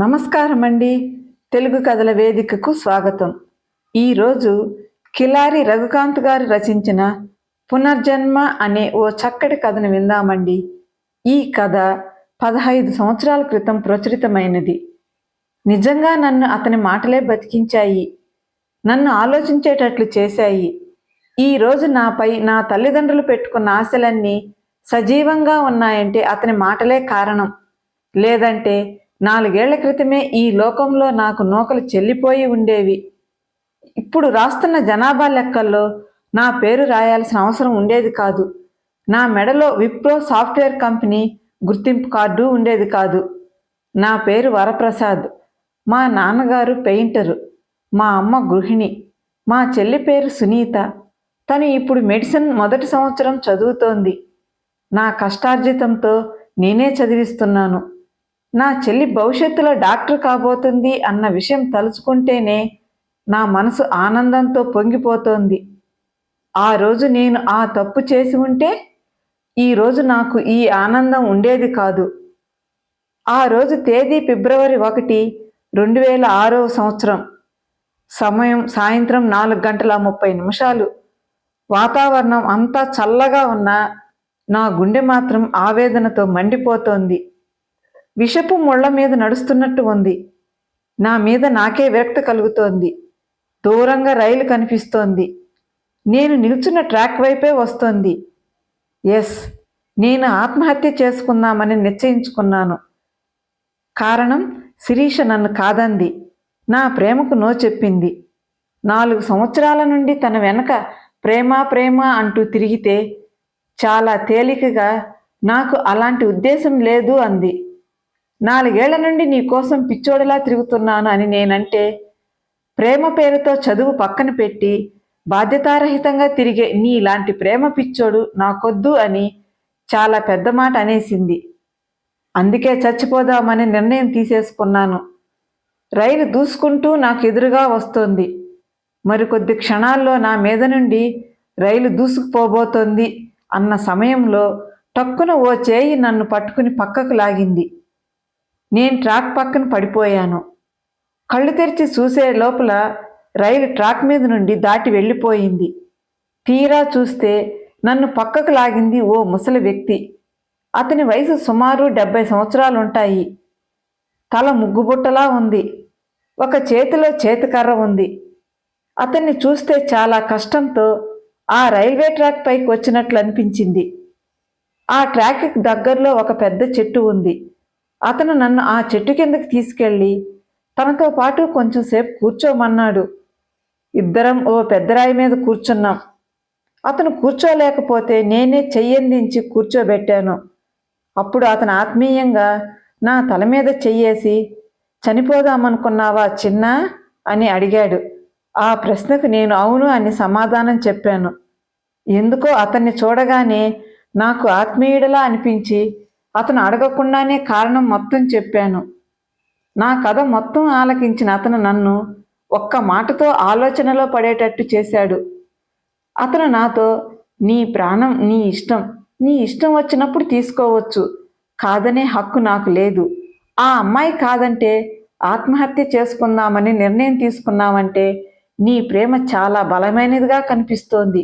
నమస్కారం అండి తెలుగు కథల వేదికకు స్వాగతం. ఈరోజు కిలారి రఘుకాంత్ గారు రచించిన పునర్జన్మ అనే ఓ చక్కటి కథను విందామండి. ఈ కథ పదహైదు సంవత్సరాల క్రితం ప్రచురితమైనది. నిజంగా నన్ను అతని మాటలే బతికించాయి. నన్ను ఆలోచించేటట్లు చేశాయి. ఈ రోజు నాపై నా తల్లిదండ్రులు పెట్టుకున్న ఆశలన్నీ సజీవంగా ఉన్నాయంటే అతని మాటలే కారణం. లేదంటే నాలుగేళ్ళ క్రితమే ఈ లోకంలో నాకు నూకలు చెల్లిపోయి ఉండేవి. ఇప్పుడు రాస్తున్న జనాభా లెక్కల్లో నా పేరు రాయాల్సిన అవసరం ఉండేది కాదు. నా మెడలో విప్రో సాఫ్ట్వేర్ కంపెనీ గుర్తింపు కార్డు ఉండేది కాదు. నా పేరు వరప్రసాద్. మా నాన్నగారు పెయింటరు. మా అమ్మ గృహిణి. మా చెల్లి పేరు సునీత. తను ఇప్పుడు మెడిసిన్ మొదటి సంవత్సరం చదువుతోంది. నా కష్టార్జితంతో నేనే చదివిస్తున్నాను. నా చెల్లి భవిష్యత్తులో డాక్టర్ కాబోతుంది అన్న విషయం తలుచుకుంటేనే నా మనసు ఆనందంతో పొంగిపోతోంది. ఆ రోజు నేను ఆ తప్పు చేసి ఉంటే ఈరోజు నాకు ఈ ఆనందం ఉండేది కాదు. ఆ రోజు తేదీ ఫిబ్రవరి ఒకటి రెండు వేల ఆరవ సంవత్సరం. సమయం సాయంత్రం నాలుగు గంటల ముప్పై నిమిషాలు. వాతావరణం అంతా చల్లగా ఉన్నా నా గుండె మాత్రం ఆవేదనతో మండిపోతోంది. విషపు ముళ్ళ మీద నడుస్తున్నట్టు ఉంది. నా మీద నాకే విరక్త కలుగుతోంది. దూరంగా రైలు కనిపిస్తోంది. నేను నిల్చున్న ట్రాక్ వైపే వస్తోంది. ఎస్ నేను ఆత్మహత్య చేసుకుందామని నిశ్చయించుకున్నాను. కారణం శిరీష నన్ను కాదంది. నా ప్రేమకు నో చెప్పింది. నాలుగు సంవత్సరాల నుండి తన వెనక ప్రేమ ప్రేమ అంటూ తిరిగితే చాలా తేలికగా నాకు అలాంటి ఉద్దేశం లేదు అంది. నాలుగేళ్ళ నుండి నీ కోసం పిచ్చోడిలా తిరుగుతున్నాను అని నేనంటే ప్రేమ పేరుతో చదువు పక్కన పెట్టి బాధ్యతారహితంగా తిరిగే నీ ఇలాంటి ప్రేమ పిచ్చోడు నాకొద్దు అని చాలా పెద్ద మాట అనేసింది. అందుకే చచ్చిపోదామని నిర్ణయం తీసేసుకున్నాను. రైలు దూసుకుంటూ నాకు ఎదురుగా వస్తోంది. మరికొద్ది క్షణాల్లో నా మీద నుండి రైలు దూసుకుపోబోతోంది అన్న సమయంలో టక్కున ఓ చేయి నన్ను పట్టుకుని పక్కకు లాగింది. నేను ట్రాక్ పక్కన పడిపోయాను. కళ్ళు తెరిచి చూసే లోపల రైలు ట్రాక్ మీద నుండి దాటి వెళ్ళిపోయింది. తీరా చూస్తే నన్ను పక్కకు లాగింది ఓ ముసలి వ్యక్తి. అతని వయసు సుమారు డెబ్బై సంవత్సరాలు ఉంటాయి తల ముగ్గుబుట్టలా ఉంది. ఒక చేతిలో చేతికర్ర ఉంది. అతన్ని చూస్తే చాలా కష్టంతో ఆ రైల్వే ట్రాక్ పైకి వచ్చినట్లు అనిపించింది ఆ ట్రాక్కి దగ్గరలో ఒక పెద్ద చెట్టు ఉంది. అతను నన్ను ఆ చెట్టు కిందకి తీసుకెళ్ళి తనతో పాటు కొంచెం సేపు కూర్చోమన్నాడు. ఇద్దరం ఓ పెద్దరాయి మీద కూర్చున్నాం. అతను కూర్చోలేకపోతే నేనే చెయ్యందించి కూర్చోబెట్టాను. అప్పుడు అతను ఆత్మీయంగా నా తల మీద చెయ్యేసి చనిపోదామనుకున్నావా చిన్న? అని అడిగాడు. ఆ ప్రశ్నకు నేను అవును అని సమాధానం చెప్పాను. ఎందుకో అతన్ని చూడగానే నాకు ఆత్మీయుడలా అనిపించి అతను అడగకుండానే కారణం మొత్తం చెప్పాను. నా కథ మొత్తం ఆలకించిన అతను నన్ను ఒక్క మాటతో ఆలోచనలో పడేటట్టు చేశాడు. అతను నాతో నీ ప్రాణం నీ ఇష్టం నీ ఇష్టం వచ్చినప్పుడు తీసుకోవచ్చు కాదనే హక్కు నాకు లేదు. ఆ అమ్మాయి కాదంటే ఆత్మహత్య చేసుకుందామని నిర్ణయం తీసుకున్నామంటే నీ ప్రేమ చాలా బలమైనదిగా కనిపిస్తోంది.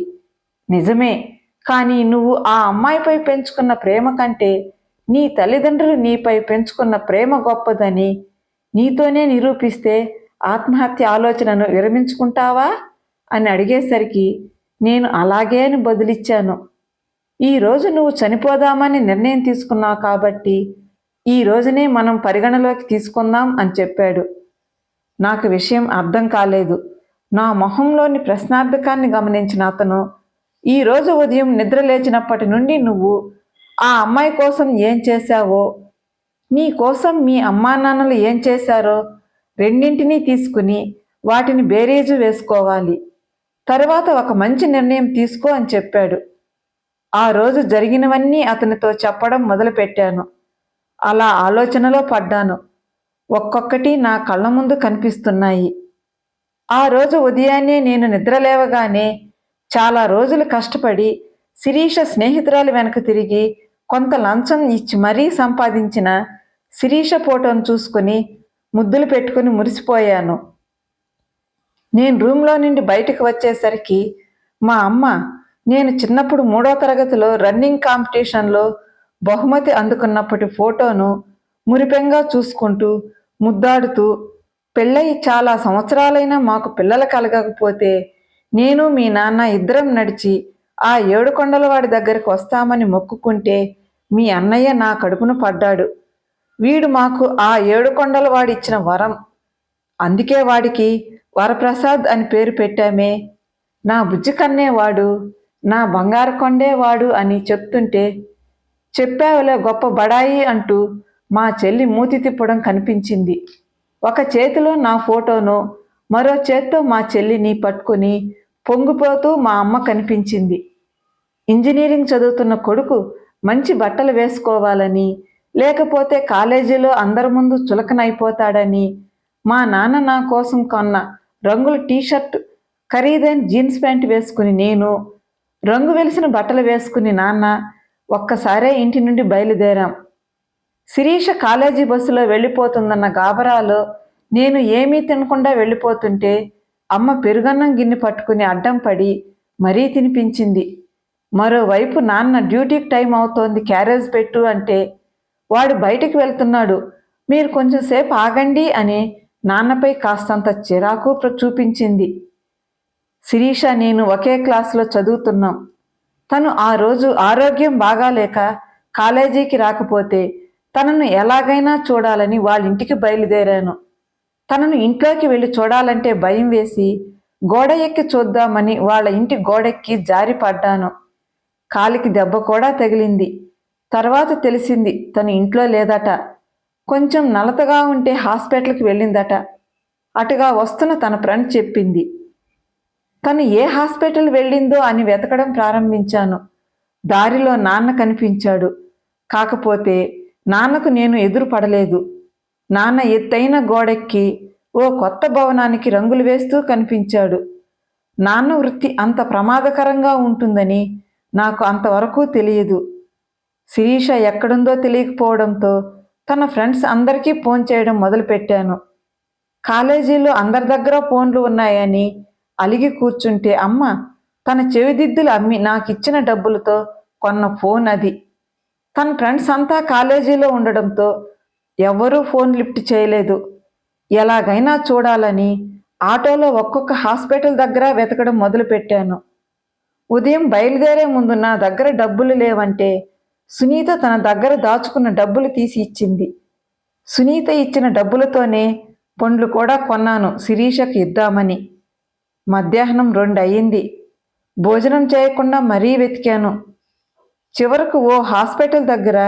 నిజమే కానీ నువ్వు ఆ అమ్మాయిపై పెంచుకున్న ప్రేమ కంటే నీ తల్లిదండ్రులు నీపై పెంచుకున్న ప్రేమ గొప్పదని నీతోనే నిరూపిస్తే ఆత్మహత్య ఆలోచనను విరమించుకుంటావా? అని అడిగేసరికి నేను అలాగే అని బదులిచ్చాను. ఈరోజు నువ్వు చనిపోదామని నిర్ణయం తీసుకున్నావు కాబట్టి ఈ రోజునే మనం పరిగణలోకి తీసుకుందాం అని చెప్పాడు. నాకు విషయం అర్థం కాలేదు. నా మొహంలోని ప్రశ్నార్థకాన్ని గమనించిన అతను ఈరోజు ఉదయం నిద్ర లేచినప్పటి నుండి నువ్వు ఆ అమ్మాయి కోసం ఏం చేశావో? నీ కోసం మీ అమ్మా నాన్నలు ఏం చేశారో రెండింటినీ తీసుకుని వాటిని బేరీజు వేసుకోవాలి. తర్వాత ఒక మంచి నిర్ణయం తీసుకో అని చెప్పాడు. ఆ రోజు జరిగినవన్నీ అతనితో చెప్పడం మొదలుపెట్టాను. అలా ఆలోచనలో పడ్డాను. ఒక్కొక్కటి నా కళ్ళ ముందు కనిపిస్తున్నాయి. ఆ రోజు ఉదయాన్నే నేను నిద్రలేవగానే చాలా రోజులు కష్టపడి శిరీష స్నేహితురాలు వెనక తిరిగి కొంత లంచం ఇచ్చి మరీ సంపాదించిన శిరీష ఫోటోను చూసుకుని ముద్దులు పెట్టుకుని మురిసిపోయాను. నేను రూమ్లో నుండి బయటకు వచ్చేసరికి మా అమ్మ నేను చిన్నప్పుడు మూడో తరగతిలో రన్నింగ్ కాంపిటీషన్లో బహుమతి అందుకున్నప్పటి ఫోటోను మురిపెంగా చూసుకుంటూ ముద్దాడుతూ పెళ్ళయి చాలా సంవత్సరాలైనా మాకు పిల్లలు కలగకపోతే నేను మీ నాన్న ఇద్దరం నడిచి ఆ ఏడుకొండల వాడి దగ్గరికి వస్తామని మొక్కుకుంటే మీ అన్నయ్య నా కడుపున పడ్డాడు. వీడు మాకు ఆ ఏడుకొండల వాడి ఇచ్చిన వరం. అందుకే వాడికి వరప్రసాద్ అని పేరు పెట్టామే. నా బుజ్జి కన్నేవాడు నా బంగారు కొండేవాడు అని చెప్తుంటే చెప్పావులే గొప్ప బడాయి అంటూ మా చెల్లి మూతి తిప్పడం కనిపించింది. ఒక చేతిలో నా ఫోటోను మరో చేత్తో మా చెల్లిని పట్టుకుని పొంగిపోతూ మా అమ్మ కనిపించింది. ఇంజనీరింగ్ చదువుతున్న కొడుకు మంచి బట్టలు వేసుకోవాలని లేకపోతే కాలేజీలో అందరి ముందు చులకనైపోతాడని మా నాన్న నా కోసం కొన్న రంగుల టీషర్ట్ ఖరీదైన జీన్స్ ప్యాంట్ వేసుకుని నేను రంగు వెలిసిన బట్టలు వేసుకుని నాన్న ఒక్కసారే ఇంటి నుండి బయలుదేరాం. శిరీష కాలేజీ బస్సులో వెళ్ళిపోతుందన్న గాబరాలో నేను ఏమీ తినకుండా వెళ్ళిపోతుంటే అమ్మ పెరుగన్నం గిన్నె పట్టుకుని అడ్డం పడి మరీ తినిపించింది. మరోవైపు నాన్న డ్యూటీకి టైం అవుతోంది క్యారేజ్ పెట్టు అంటే వాడు బయటికి వెళ్తున్నాడు మీరు కొంచెం సేపు ఆగండి అని నాన్నపై కాస్తంత చిరాకు చూపించింది. శిరీష నేను ఒకే క్లాసులో చదువుతున్నాం. తను ఆ రోజు ఆరోగ్యం బాగాలేక కాలేజీకి రాకపోతే తనను ఎలాగైనా చూడాలని వాళ్ళ ఇంటికి బయలుదేరాను. తనను ఇంట్లోకి వెళ్ళి చూడాలంటే భయం వేసి గోడ ఎక్కి చూద్దామని వాళ్ళ ఇంటి గోడెక్కి జారిపడ్డాను. కాలికి దెబ్బ కూడా తగిలింది. తర్వాత తెలిసింది తను ఇంట్లో లేదట. కొంచెం నలతగా ఉంటే హాస్పిటల్కి వెళ్ళిందట. అటుగా వస్తున్న తన ఫ్రెండ్ చెప్పింది. తను ఏ హాస్పిటల్ వెళ్ళిందో అని వెతకడం ప్రారంభించాను. దారిలో నాన్న కనిపించాడు. కాకపోతే నాన్నకు నేను ఎదురు పడలేదు నాన్న ఎత్తైన గోడెక్కి ఓ కొత్త భవనానికి రంగులు వేస్తూ కనిపించాడు. నాన్న వృత్తి అంత ప్రమాదకరంగా ఉంటుందని నాకు అంతవరకు తెలియదు. శిరీష ఎక్కడుందో తెలియకపోవడంతో తన ఫ్రెండ్స్ అందరికీ ఫోన్ చేయడం మొదలుపెట్టాను. కాలేజీలో అందరి దగ్గర ఫోన్లు ఉన్నాయని అలిగి కూర్చుంటే అమ్మ తన చెవిదిద్దులు అమ్మి నాకు ఇచ్చిన డబ్బులతో కొన్న ఫోన్ అది. తన ఫ్రెండ్స్ అంతా కాలేజీలో ఉండడంతో ఎవరూ ఫోన్ లిఫ్ట్ చేయలేదు. ఎలాగైనా చూడాలని ఆటోలో ఒక్కొక్క హాస్పిటల్ దగ్గర వెతకడం మొదలుపెట్టాను. ఉదయం బయలుదేరే ముందు నా దగ్గర డబ్బులు లేవంటే సునీత తన దగ్గర దాచుకున్న డబ్బులు తీసి ఇచ్చింది. సునీత ఇచ్చిన డబ్బులతోనే పండ్లు కూడా కొన్నాను శిరీషకు ఇద్దామని. మధ్యాహ్నం రెండు అయ్యింది భోజనం చేయకుండా మరీ వెతికాను. చివరకు ఓ హాస్పిటల్ దగ్గర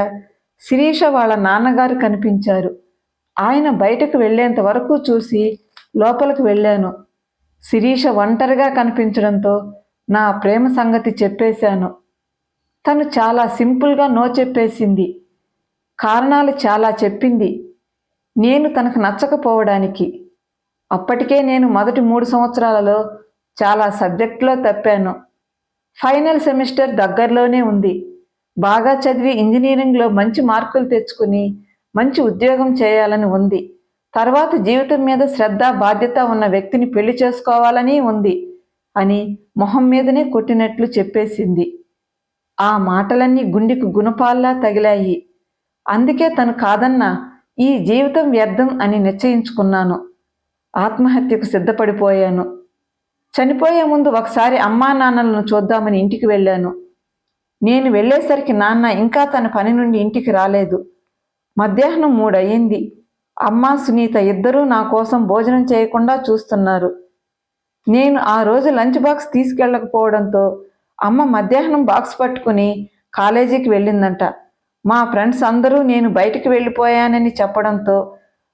శిరీష వాళ్ళ నాన్నగారు కనిపించారు. ఆయన బయటకు వెళ్ళేంత వరకు చూసి లోపలికి వెళ్ళాను. శిరీష ఒంటరిగా కనిపించడంతో నా ప్రేమ సంగతి చెప్పేశాను. తను చాలా సింపుల్గా నో చెప్పేసింది. కారణాలు చాలా చెప్పింది. నేను తనకు నచ్చకపోవడానికి. అప్పటికే నేను మొదటి మూడు సంవత్సరాలలో చాలా సబ్జెక్టులో తప్పాను. ఫైనల్ సెమిస్టర్ దగ్గరలోనే ఉంది. బాగా చదివి ఇంజనీరింగ్లో మంచి మార్కులు తెచ్చుకుని మంచి ఉద్యోగం చేయాలని ఉంది. తర్వాత జీవితం మీద శ్రద్ధ బాధ్యత ఉన్న వ్యక్తిని పెళ్ళి చేసుకోవాలని ఉంది. అని మొహం మీదనే కొట్టినట్లు చెప్పేసింది. ఆ మాటలన్నీ గుండెకు గుణపాల్లా తగిలాయి. అందుకే తను కాదన్న ఈ జీవితం వ్యర్థం అని నిశ్చయించుకున్నాను. ఆత్మహత్యకు సిద్ధపడిపోయాను. చనిపోయే ముందు ఒకసారి అమ్మా నాన్నలను చూద్దామని ఇంటికి వెళ్ళాను. నేను వెళ్ళేసరికి నాన్న ఇంకా తన పని నుండి ఇంటికి రాలేదు. మధ్యాహ్నం మూడయ్యింది. అమ్మ సునీత ఇద్దరూ నా కోసం భోజనం చేయకుండా చూస్తున్నారు. నేను ఆ రోజు లంచ్ బాక్స్ తీసుకెళ్ళకపోవడంతో అమ్మ మధ్యాహ్నం బాక్స్ పట్టుకుని కాలేజీకి వెళ్ళిందంట. మా ఫ్రెండ్స్ అందరూ నేను బయటికి వెళ్ళిపోయానని చెప్పడంతో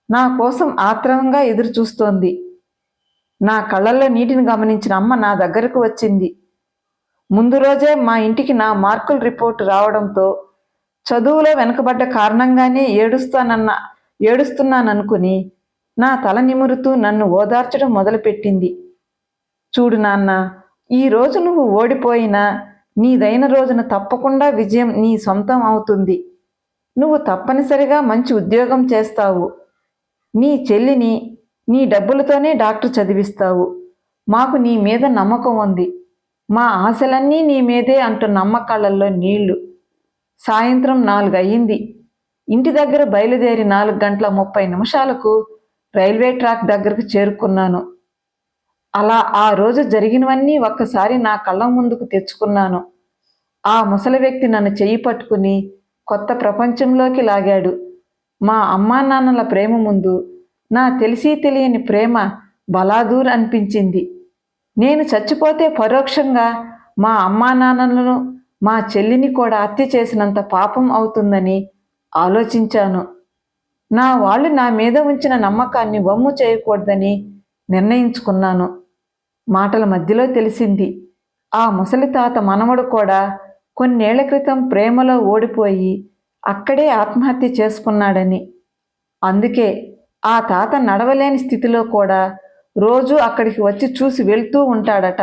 నా కోసం ఆత్రంగా ఎదురు చూస్తోంది నా కళ్ళల్లో నీటిని గమనించిన అమ్మ నా దగ్గరకు వచ్చింది. ముందు రోజే మా ఇంటికి నా మార్కుల రిపోర్ట్ రావడంతో చదువులో వెనకబడ్డ కారణంగానే ఏడుస్తానన్న ఏడుస్తున్నాననుకుని నా తల నిమురుతూ నన్ను ఓదార్చడం మొదలుపెట్టింది. చూడు నాన్న ఈ రోజు నువ్వు ఓడిపోయినా నీదైన రోజున తప్పకుండా విజయం నీ సొంతం అవుతుంది. నువ్వు తప్పనిసరిగా మంచి ఉద్యోగం చేస్తావు. నీ చెల్లిని నీ డబ్బులతోనే డాక్టర్ చదివిస్తావు. మాకు నీ మీద నమ్మకం ఉంది. మా ఆశలన్నీ నీ మీదే అంటూ నమ్మకాళ్ళల్లో నీళ్ళు. సాయంత్రం నాలుగు అయ్యింది ఇంటి దగ్గర బయలుదేరి నాలుగు గంటల ముప్పై నిమిషాలకు రైల్వే ట్రాక్ దగ్గరకు చేరుకున్నాను. అలా ఆ రోజు జరిగినవన్నీ ఒక్కసారి నా కళ్ళ ముందుకు తెచ్చుకున్నాను. ఆ ముసలి వ్యక్తి నన్ను చెయ్యి పట్టుకుని కొత్త ప్రపంచంలోకి లాగాడు. మా అమ్మా నాన్నల ప్రేమ ముందు నా తెలిసి తెలియని ప్రేమ బలాదూర్ అనిపించింది. నేను చచ్చిపోతే పరోక్షంగా మా అమ్మా నాన్నలను మా చెల్లిని కూడా హత్య చేసినంత పాపం అవుతుందని ఆలోచించాను. నా వాళ్ళు నా మీద ఉంచిన నమ్మకాన్ని వమ్ము చేయకూడదని నిర్ణయించుకున్నాను. మాటల మధ్యలో తెలిసింది. ఆ ముసలి తాత మనవడు కూడా కొన్నేళ్ళ క్రితం ప్రేమలో ఓడిపోయి అక్కడే ఆత్మహత్య చేసుకున్నాడని. అందుకే ఆ తాత నడవలేని స్థితిలో కూడా రోజు అక్కడికి వచ్చి చూసి వెళ్తూ ఉంటాడట.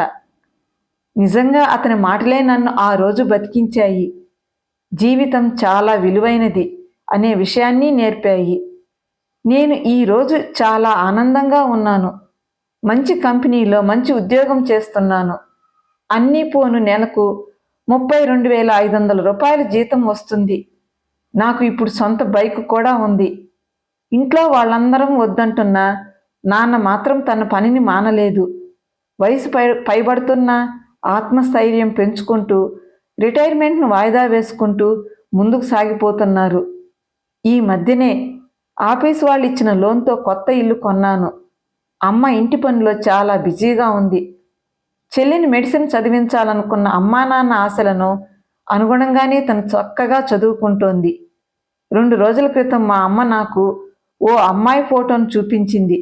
నిజంగా అతని మాటలే నన్ను ఆ రోజు బతికించాయి. జీవితం చాలా విలువైనది అనే విషయాన్ని నేర్పాయి. నేను ఈరోజు చాలా ఆనందంగా ఉన్నాను. మంచి కంపెనీలో మంచి ఉద్యోగం చేస్తున్నాను. అన్నీ పోను నెలకు ముప్పై రెండు వేల ఐదు వందల రూపాయల జీతం వస్తుంది. నాకు ఇప్పుడు సొంత బైక్ కూడా ఉంది. ఇంట్లో వాళ్ళందరం వద్దంటున్నా నాన్న మాత్రం తన పనిని మానలేదు. వయసు పై పైబడుతున్న ఆత్మస్థైర్యం పెంచుకుంటూ రిటైర్మెంట్ను వాయిదా వేసుకుంటూ ముందుకు సాగిపోతున్నారు. ఈ మధ్యనే ఆఫీస్ వాళ్ళు ఇచ్చిన లోన్తో కొత్త ఇల్లు కొన్నాను. అమ్మ ఇంటి పనిలో చాలా బిజీగా ఉంది. చెల్లిని మెడిసిన్ చదివించాలనుకున్న అమ్మా నాన్న ఆశలను అనుగుణంగానే తను చక్కగా చదువుకుంటోంది. రెండు రోజుల క్రితం మా అమ్మ నాకు ఓ అమ్మాయి ఫోటోను చూపించింది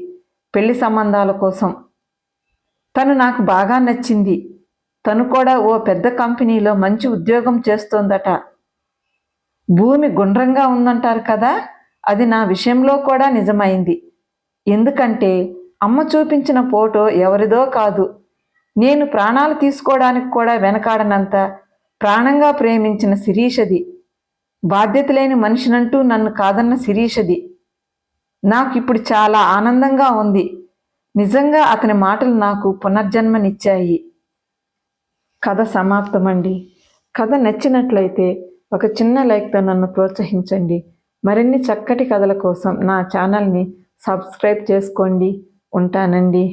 పెళ్ళి సంబంధాల కోసం. తను నాకు బాగా నచ్చింది. తను కూడా ఓ పెద్ద కంపెనీలో మంచి ఉద్యోగం చేస్తోందట. భూమి గుండ్రంగా ఉందంటారు కదా అది నా విషయంలో కూడా నిజమైంది. ఎందుకంటే అమ్మ చూపించిన ఫోటో ఎవరిదో కాదు. నేను ప్రాణాలు తీసుకోవడానికి కూడా వెనకాడనంత ప్రాణంగా ప్రేమించిన శిరీషది. బాధ్యత లేని మనిషినంటూ నన్ను కాదన్న శిరీషది. నాకు ఇప్పుడు చాలా ఆనందంగా ఉంది. నిజంగా అతని మాటలు నాకు పునర్జన్మనిచ్చాయి. కథ సమాప్తమండి. కథ నచ్చినట్లయితే ఒక చిన్న లైక్తో నన్ను ప్రోత్సహించండి. మరిన్ని చక్కటి కథల కోసం నా ఛానల్ని సబ్స్క్రైబ్ చేసుకోండి. ఉంటానండి.